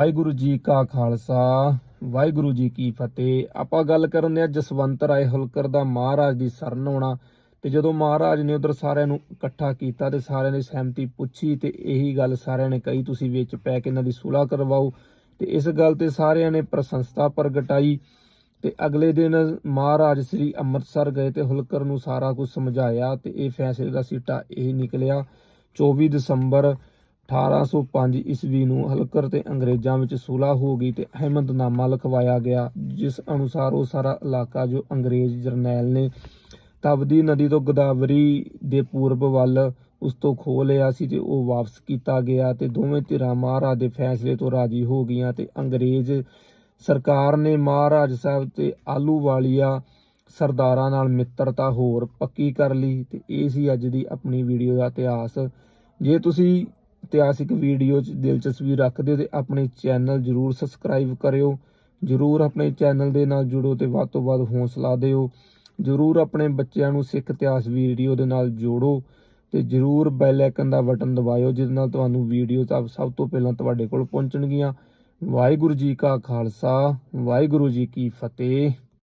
ਵਾਹਿਗੁਰੂ ਜੀ ਕਾ ਖਾਲਸਾ, ਵਾਹਿਗੁਰੂ ਜੀ ਕੀ ਫਤਿਹ। ਆਪਾਂ ਗੱਲ ਕਰਨ ਦੇ ਜਸਵੰਤ ਰਾਏ ਹੁਲਕਰ ਦਾ ਮਹਾਰਾਜ ਦੀ ਸ਼ਰਨ ਆਉਣਾ ਤੇ ਜਦੋਂ ਮਹਾਰਾਜ ਨੇ ਉਧਰ ਸਾਰਿਆਂ ਨੂੰ ਇਕੱਠਾ ਕੀਤਾ ਤੇ ਸਾਰਿਆਂ ਦੀ ਸਹਿਮਤੀ ਪੁੱਛੀ ਤੇ ਇਹੀ ਗੱਲ ਸਾਰਿਆਂ ਨੇ ਕਹੀ, ਤੁਸੀਂ ਵਿੱਚ ਪੈ ਕੇ ਇਹਨਾਂ ਦੀ ਸੁਲਾਹ ਕਰਵਾਓ। ਤੇ ਇਸ ਗੱਲ ਤੇ ਸਾਰਿਆਂ ਨੇ ਪ੍ਰਸ਼ੰਸਾ ਪ੍ਰਗਟਾਈ ਤੇ ਅਗਲੇ ਦਿਨ ਮਹਾਰਾਜ ਸ੍ਰੀ ਅੰਮ੍ਰਿਤਸਰ ਗਏ ਤੇ ਹੁਲਕਰ ਨੂੰ ਸਾਰਾ ਕੁਝ ਸਮਝਾਇਆ ਤੇ ਇਹ ਫੈਸਲੇ ਦਾ ਸਿੱਟਾ ਇਹ ਨਿਕਲਿਆ। 24 ਦਸੰਬਰ 1805 ਈਸਵੀ ਨੂੰ ਹਲਕਰ ਤੇ ਅੰਗਰੇਜ਼ਾਂ ਵਿੱਚ ਸੁਲ੍ਹਾ ਹੋ ਗਈ ਤੇ ਅਹਿਮਦਨਾਮਾ ਲਿਖਵਾਇਆ ਗਿਆ, ਜਿਸ ਅਨੁਸਾਰ ਉਹ ਸਾਰਾ ਇਲਾਕਾ ਜੋ ਅੰਗਰੇਜ਼ ਜਰਨੈਲ ਨੇ ਤਬਦੀ ਨਦੀ ਤੋਂ ਗੋਦਾਵਰੀ ਦੇ ਪੂਰਬ ਵੱਲ ਉਸ ਤੋਂ ਖੋਹ ਲਿਆ ਸੀ ਤੇ ਉਹ ਵਾਪਸ ਕੀਤਾ ਗਿਆ ਤੇ ਦੋਵੇਂ ਧਿਰਾਂ ਮਹਾਰਾਜ ਦੇ ਫੈਸਲੇ ਤੋਂ ਰਾਜੀ ਹੋ ਗਈਆਂ ਤੇ ਅੰਗਰੇਜ਼ ਸਰਕਾਰ ਨੇ ਮਹਾਰਾਜ ਸਾਹਿਬ ਤੇ ਆਲੂਵਾਲੀਆ ਸਰਦਾਰਾਂ ਨਾਲ ਮਿੱਤਰਤਾ ਹੋਰ ਪੱਕੀ ਕਰ ਲਈ ਤੇ ਇਹ ਸੀ ਅੱਜ ਦੀ ਆਪਣੀ ਵੀਡੀਓ ਦਾ ਇਤਿਹਾਸ। ਜੇ ਤੁਸੀਂ ਇਤਿਹਾਸਿਕ ਵੀਡੀਓ 'ਚ ਦਿਲਚਸਪੀ ਰੱਖਦੇ ਹੋ ਤੇ ਆਪਣੇ ਚੈਨਲ ਜਰੂਰ ਸਬਸਕ੍ਰਾਈਬ ਕਰਿਓ। ਜਰੂਰ ਆਪਣੇ ਚੈਨਲ ਦੇ ਨਾਲ ਜੁੜੋ ਤੇ ਵੱਧ ਤੋਂ ਵੱਧ ਹੌਸਲਾ ਦਿਓ। ਜਰੂਰ ਆਪਣੇ ਬੱਚਿਆਂ ਨੂੰ ਸਿੱਖ ਇਤਿਹਾਸ ਵੀਡੀਓ ਦੇ ਨਾਲ ਜੋੜੋ ਤੇ ਜਰੂਰ ਬੈਲ ਆਈਕਨ ਦਾ ਬਟਨ ਦਬਾਇਓ ਜਿਸ ਨਾਲ ਤੁਹਾਨੂੰ ਵੀਡੀਓ ਤਾਂ ਸਭ ਤੋਂ ਪਹਿਲਾਂ ਤੁਹਾਡੇ ਕੋਲ ਪਹੁੰਚਣਗੀਆਂ। ਵਾਹਿਗੁਰੂ ਜੀ ਕਾ ਖਾਲਸਾ, ਵਾਹਿਗੁਰੂ ਜੀ ਕੀ ਫਤਿਹ।